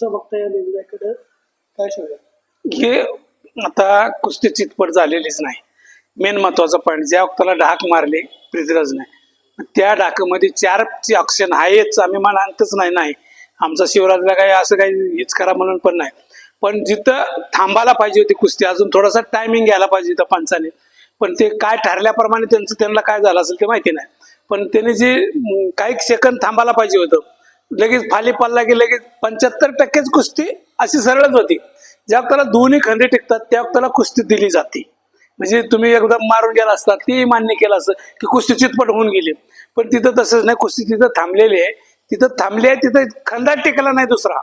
कसं बघता या निर्णयाकडे काय सांगा हे आता कुस्ती चितपट झालेलीच नाही. मेन महत्त्वाचा पॉईंट ज्या वक्ताला ढाक मारले पृथ्वीराजने त्या ढाकमध्ये चारची ऑप्शन आहेच आम्ही म्हणतच नाही नाही. आमचा शिवराजला काही असं काही हेच करा म्हणून पण नाही. पण जिथं थांबायला पाहिजे होती कुस्ती अजून थोडासा टायमिंग घ्यायला पाहिजे होता पंचाने. पण ते काय ठरल्याप्रमाणे त्यांचं त्यांना काय झालं असेल ते माहिती नाही. पण त्याने जे काही सेकंद थांबायला पाहिजे होतं लगेच फाली पडला की लगेच पंच्याहत्तर टक्केच कुस्ती अशी सरळच होती. ज्या वक्ताला दोन्ही खंडे टिकतात त्या वक्ताला कुस्ती दिली जाते. म्हणजे तुम्ही एकदम मारून गेला असता तेही मान्य केलं असतं की कुस्ती चितपट होऊन गेली. पण तिथं तसंच नाही कुस्ती तिथं थांबलेली आहे. तिथं थांबली आहे तिथं खंडात टिकला नाही दुसरा.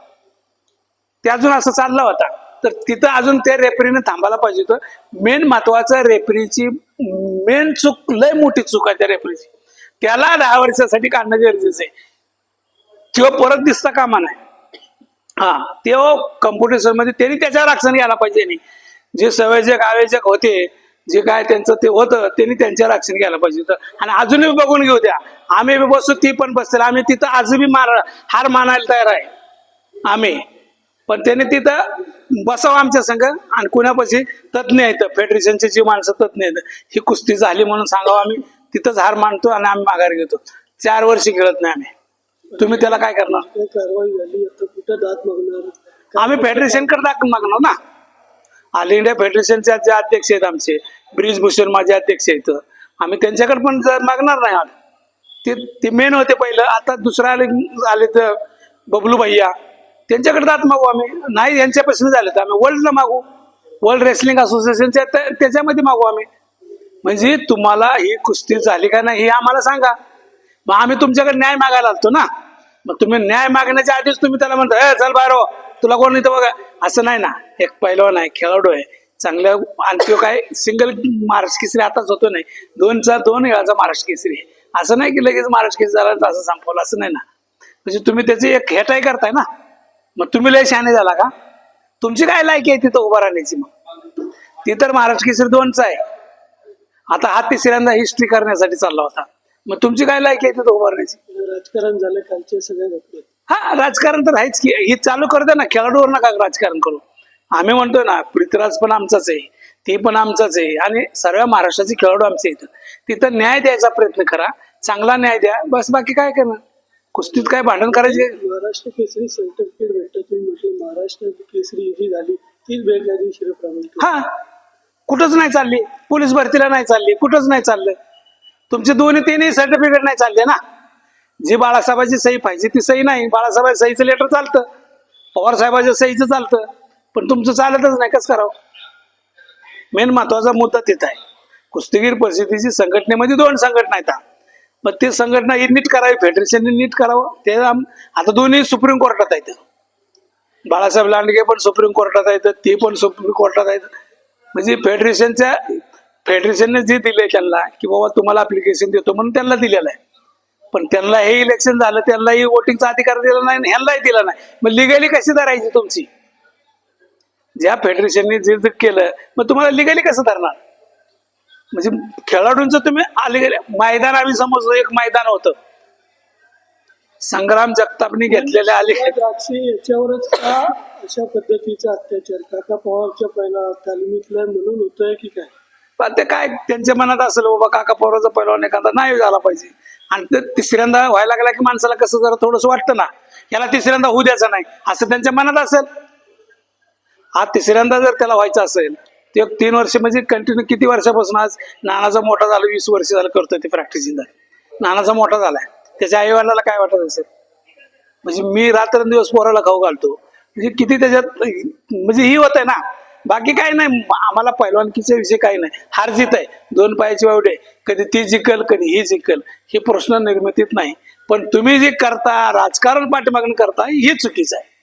ते अजून असं चालला होता. तर तिथं अजून त्या रेफरीने थांबायला पाहिजे होतं. मेन महत्वाचं रेफरीची मेन चूक लय मोठी चूक आहे त्या रेफरीची त्याला दहा वर्षासाठी काढणं गरजेचं आहे. किंवा परत दिसता कामा नाही. हा तेव्हा कम्प्युटर म्हणजे त्यांनी त्याच्यावर ऍक्शन घ्यायला पाहिजे नाही जे संयोजक आयोजक होते जे काय त्यांचं ते होतं त्यांनी त्यांच्यावर ऍक्शन घ्यायला पाहिजे होतं. आणि अजूनही बघून घेऊ द्या. आम्ही बी बसू ती पण बसतील. आम्ही तिथं आजही मार हार मानायला तयार आहे. आम्ही. पण त्याने तिथं बसावं आमच्या संघ आणि कुणापाशी तज्ज्ञ आहेत. फेडरेशनचे जी माणसं तज्ज्ञ आहेत. ही कुस्ती झाली म्हणून सांगावं आम्ही. तिथंच हार मानतो आणि आम्ही माघार घेतो. चार वर्ष खेळत नाही आम्ही. तुम्ही त्याला काय करणार? काय कारवाई झाली. आता कुठं मागणार? आम्ही फेडरेशनकडे दाखल मागणार ना. ऑल इंडिया फेडरेशनचे जे अध्यक्ष आहेत आमचे ब्रिजभूषण माझे अध्यक्ष आहेत आम्ही त्यांच्याकडे पण जर मागणार नाही आहोत. ते ते मेन होते पहिलं. आता दुसरा आले आले तर बबलू भैया. त्यांच्याकडे दात मागू आम्ही. नाही यांच्यापासून झाले तर आम्ही वर्ल्डला मागू. वर्ल्ड रेसलिंग असोसिएशनच्या त्या- त्याच्यामध्ये मागू आम्ही. म्हणजे तुम्हाला ही कुस्ती झाली का नाही हे आम्हाला सांगा. मग आम्ही तुमच्याकडे न्याय मागायला लागतो ना. मग तुम्ही न्याय मागण्याच्या आधीच तुम्ही त्याला म्हणता हे चल बाहेर तुला कोण इथं बघा. असं नाही ना. एक पैलवान आहे खेळाडू आहे. चांगल्या आणखी काय सिंगल महाराष्ट्र केसरी आताच होतो नाही. दोनचा दोन वेळाचा महाराष्ट्र केसरी आहे. असं नाही की लगेच महाराष्ट्र केसरी झाला तर असं संपवलं असं नाही ना. म्हणजे तुम्ही त्याची एक हेटाई करताय ना. मग तुम्ही लय शहाणे झाला का? तुमची काय लायकी आहे तिथं उभा राहण्याची मग? ती तर महाराष्ट्र केसरी दोनचा आहे. आता हा तिसऱ्यांदा हिस्ट्री करण्यासाठी चालला होता. मग तुमची काय लायकी आहे तिथं उभा राहण्याची राजकारण झालं कालचे सगळे घटना हा राजकारण तर आहेच की हे चालू कर दे ना खेळाडूवर नका राजकारण करू. आम्ही म्हणतोय ना पृथ्वीराज पण आमचाच आहे ते पण आमचाच आहे आणि सर्व महाराष्ट्राचे खेळाडू आमचे आहेत. तिथं न्याय द्यायचा प्रयत्न करा चांगला न्याय द्या बस बाकी काय करणार? कुस्तीत काय भांडण करायचे? महाराष्ट्र केसरी सर्टिफिकेट भेटत म्हटलं महाराष्ट्र केसरी जी झाली तीच बेकायदेशीर प्रमाण हा कुठंच नाही चालली पोलीस भरतीला नाही चालली कुठंच नाही चाललं. तुमचे दोन्ही तिन्ही सर्टिफिकेट नाही चालले ना? जी बाळासाहेबाची सही पाहिजे ती सही नाही. बाळासाहेबाची सहीचं लेटर चालतं. पवार साहेबाच्या सहीचं चालतं. पण तुमचं चालतच नाही. कसं करावं? मेन महत्त्वाचा मुद्दा तिथं आहे. कुस्तीगीर परिस्थितीची संघटनेमध्ये दोन संघटना आहेत. मग ते संघटना ही नीट करावी फेडरेशनने नीट करावं. ते आता दोन्ही सुप्रीम कोर्टात आहेत. बाळासाहेब लांडगे पण सुप्रीम कोर्टात आहेत ते पण सुप्रीम कोर्टात आहेत. म्हणजे फेडरेशनच्या फेडरेशनने जे दिले त्यांना की बाबा तुम्हाला अप्लिकेशन देतो म्हणून त्यांना दिलेलं आहे. पण त्यांना हे इलेक्शन झालं त्यांनाही वोटिंगचा अधिकार दिला नाही आणि ह्यांनाही दिला नाही. मग लिगली कशी धरायची तुमची? ज्या फेडरेशनने जे केलं मग तुम्हाला लिगली कसं धरणार? म्हणजे खेळाडूंचं तुम्ही आले मैदान आम्ही समजतो एक मैदान होतं. संग्राम जगतापनी घेतलेले आले याच्यावरच का अशा पद्धतीचा अत्याचार? काका पवारच्या पहिला तालमीतला म्हणून होतोय की काय? पण ते काय त्यांच्या मनात असेल बाबा काका पोराचा पहिलवान एखादा नाही झाला पाहिजे. आणि ते तिसऱ्यांदा व्हायला लागला की माणसाला कसं जरा थोडस वाटतं ना याला तिसऱ्यांदा होऊ द्यायचं नाही. असं त्यांच्या मनात असेल. हा तिसऱ्यांदा जर त्याला व्हायचं असेल ते तीन वर्ष म्हणजे कंटिन्यू किती वर्षापासून आज नानाचा मोठा झाला वीस वर्ष झालं करतोय ते प्रॅक्टिस नानाचा मोठा झालाय. त्याच्या आईवडिलाला काय वाटत असेल? म्हणजे मी रात्रंदिवस पोराला खाऊ घालतो. म्हणजे किती त्याच्यात म्हणजे ही होत आहे ना बाकी काय नाही आम्हाला पैलवानकीच्या विषयी काही नाही. हार जीत आहे दोन पायाची वावडे कधी ती जिकल कधी ही जिकल हे प्रश्न निर्मितीत नाही. पण तुम्ही जे करता राजकारण पाठीमागून करता हे चुकीचं आहे.